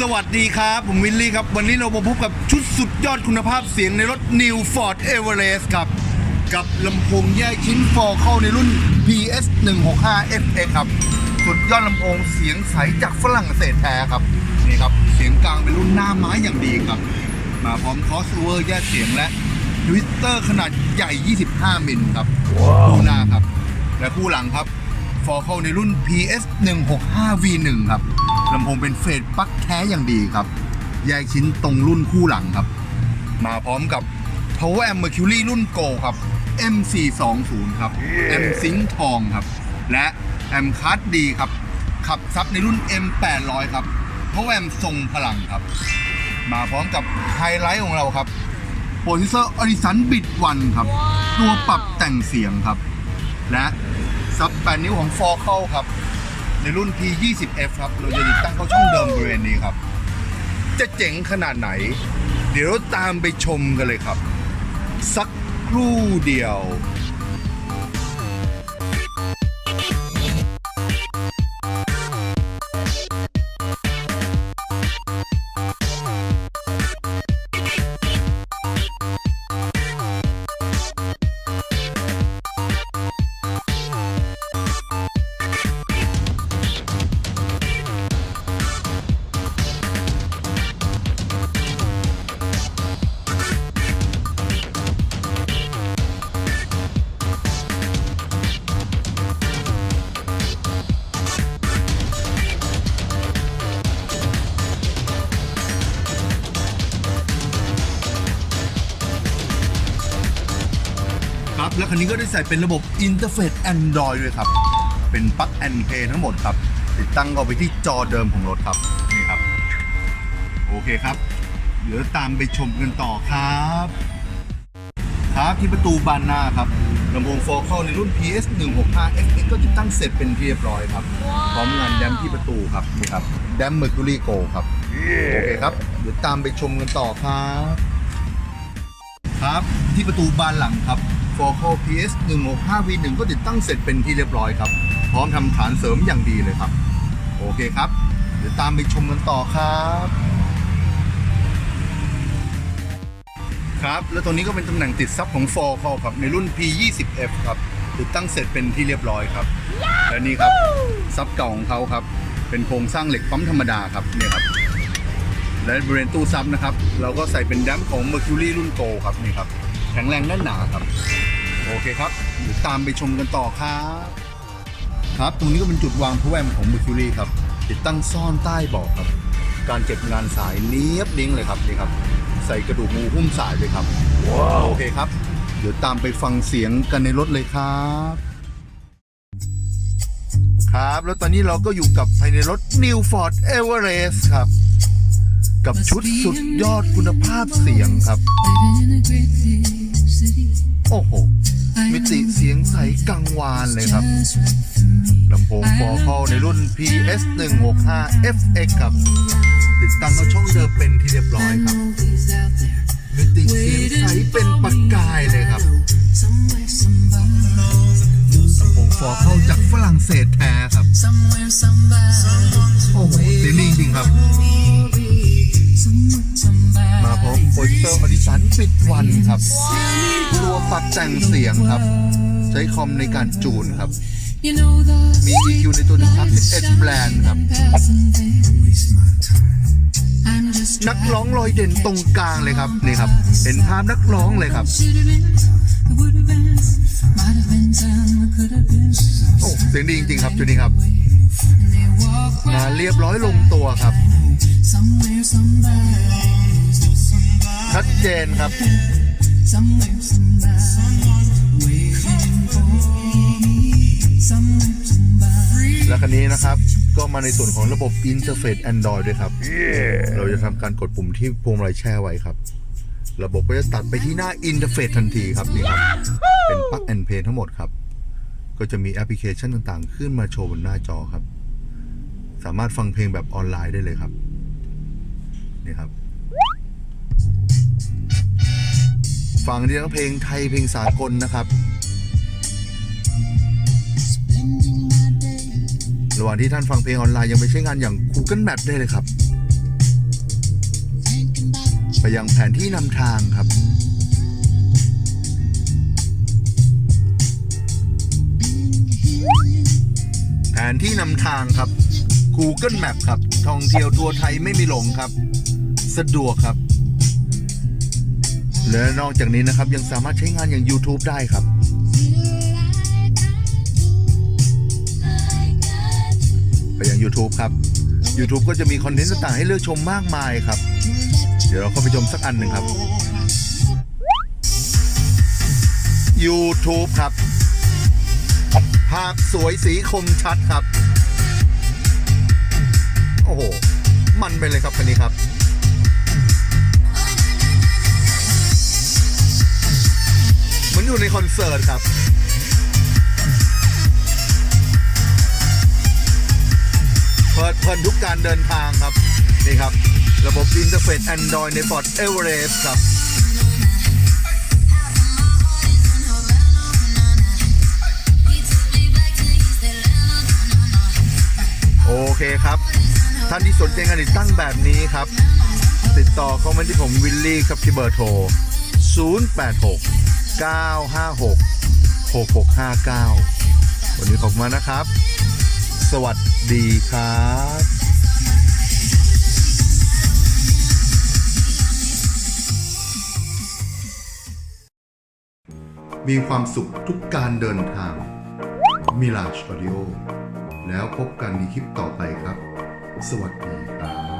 สวัสดีครับ ผมวิลลี่ครับ วันนี้เรามาพบกับชุดสุดยอดคุณภาพเสียงในรถ New Ford Everest ครับ กับลำโพงแยกชิ้นฟอร์เข้าในรุ่น PS 165 FX ครับ สุดยอดลำโพงเสียงใสจากฝรั่งเศสแท้ครับ นี่ครับ เสียงกลางเป็นรุ่นหน้าไม้อย่างดีครับ มาพร้อมคอสเวอร์แยกเสียงและทวิตเตอร์ขนาดใหญ่ 25 มิลครับคู่หน้าครับ และคู่หลังครับ ฟอร์เข้าในรุ่น PS 165 V1 ครับลำโพงเป็นเฟดปลั๊กแท้อย่างดีครับ แยกชิ้นตรงรุ่นคู่หลังครับ มาพร้อมกับ Power Amp Mercury รุ่น Go ครับ M420 ครับ M Sync ทองครับ และ Amp Card D ครับ ขับซับในรุ่น M800 ครับ Power Amp ทรงพลังครับ มาพร้อมกับไฮไลท์ของเราครับโปรดิวเซอร์อริสันบิดวันครับ ตัวปรับแต่งเสียงครับ และ ซับ 8 นิ้วของฟอร์เข้าครับ ในรุ่น P20F ครับ เราจะติดตั้งเข้าช่องเดิมบริเวณนี้ครับ จะเจ๋งขนาดไหน เดี๋ยวตามไปชมกันเลยครับ สักครู่เดียว แล้วคันนี้ก็ได้ใส่เป็นระบบอินเทอร์เฟซ Android ด้วยครับ เป็นปลั๊กแอนเพย์ทั้งหมดครับ ติดตั้งเข้าไปที่จอเดิมของรถครับ นี่ครับ โอเคครับ เดี๋ยวตามไปชมกันต่อครับ ครับที่ประตูบานหน้าครับลำโพงโฟกัลในรุ่น PS 165 FX ก็ติดตั้งเสร็จเป็นที่เรียบร้อยครับ พร้อมงานแดมที่ประตูครับนี่ครับ แดม Mercury Go ครับ โอเคครับ เดี๋ยวตามไปชมกันต่อครับ ครับที่ประตูบานหลังครับ f o c a l PS 165 V1 ก็ติดตั้งเสร็จเป็นที่เรียบร้อยครับ พร้อมทำฐานเสริมอย่างดีเลยครับ โอเคครับ เดี๋ยวตามไปชมกันต่อครับครับ แล้วตัวนี้ก็เป็นตำแหน่งติดซับของ f o c a l ครับ ในรุ่น P20F ครับ ติดตั้งเสร็จเป็นที่เรียบร้อยครับ และนี่ครับซับเก่าของเขาครับ เป็นโครงสร้างเหล็กปั๊มธรรมดาครับเนี่ยครับและบริเวณตู้ซับนะครับ เราก็ใส่เป็นแดมของ Mercury รุ่นโกครับนี่ครับ แข็งแรงแน่นหนาครับ โอเคครับเดี๋ยวตามไปชมกันต่อครับ ครับ ตรงนี้ก็เป็นจุดวางพแวมของ Mercury ครับ ติดตั้งซ่อนใต้เบาะครับ การเก็บงานสายเนียบดิ้งเลยครับนี่ครับ ใส่กระดูกงูหุ้มสายเลยครับโอเคครับ เดี๋ยวตามไปฟังเสียงกันในรถเลยครับ ครับ แล้วตอนนี้เราก็อยู่กับภายในรถ New Ford Everest ครับ กับชุดสุดยอดคุณภาพเสียงครับ โอ้โห มิติเสียงใสกังวานเลยครับ ลำโพงฟอร์คอลในรุ่น PS 165 FX ครับ ติดตั้งเข้าช่องเดิมเป็นที่เรียบร้อยครับ มิติเสียงใสเป็นประกายเลยครับ ลำโพงฟอร์คอลจากฝรั่งเศสแท้ครับ โอ้โหเสียงดีจริงครับ โปรดิวเซอร์อดิสันปิดวันครับตัวปรับแต่งเสียงครับ ใช้คอมในการจูนครับ มี EQ ในตัวทั้ง11แบรนด์ครับ นักร้องลอยเด่นตรงกลางเลยครับนี่ครับ เห็นภาพนักร้องเลยครับโอ้เสียงดีจริงๆครับจุดนี้ครับงานเรียบร้อยลงตัวครับ ชัดเจนครับและคันนี้นะครับ ก็มาในส่วนของระบบอินเทอร์เฟซ Android ด้วยครับเราจะทำการกดปุ่มที่พวงมาลัยแช่ไว้ครับ ระบบก็จะตัดไปที่หน้าอินเทอร์เฟซทันทีครับนี่ครับ เป็นปลั๊กแอนเพย์ทั้งหมดครับ ก็จะมีแอปพลิเคชันต่างๆ ขึ้นมาโชว์บนหน้าจอครับ สามารถฟังเพลงแบบออนไลน์ได้เลยครับนี่ครับ ฟังด้ทั้งเพลงไทยเพลงสากลนะครับ ระหว่างที่ท่านฟังเพลงออนไลน์ยังไปใช้งานอย่าง Google Map ได้เลยครับ ไปยังแผนที่นำทางครับแผนที่นำทางครับ Google Map ครับ ท่องเที่ยวทั่วไทยไม่มีหลงครับ สะดวกครับ และนอกจากนี้นะครับยังสามารถใช้งานอย่าง YouTube ได้ครับไปยัง YouTube ครับ YouTube ก็จะมีคอนเทนต์ต่างๆให้เลือกชมมากมายครับ เดี๋ยวเราเข้าไปชมสักอันหนึ่งครับ YouTube ครับ ภาพสวยสีคมชัดครับ โอ้โห มันไปเลยครับคันนี้ครับ อยู่ในคอนเสิร์ตครับเพลิดเพลินทุกการเดินทางครับ นี่ครับ ระบบอินเทอร์เฟซ Android ใน Ford Everest ครับโอเคครับ ท่านที่สนใจการติดตั้งแบบนี้ครับ ติดต่อเข้ามาที่ผมวิลลี่ครับที่เบอร์โทร 086 956 6659 วันนี้ขอบคุณมากนะครับ สวัสดีครับมีความสุขทุกการเดินทางมิลาชออดิโอแล้วพบกันในคลิปต่อไปครับ สวัสดีครับ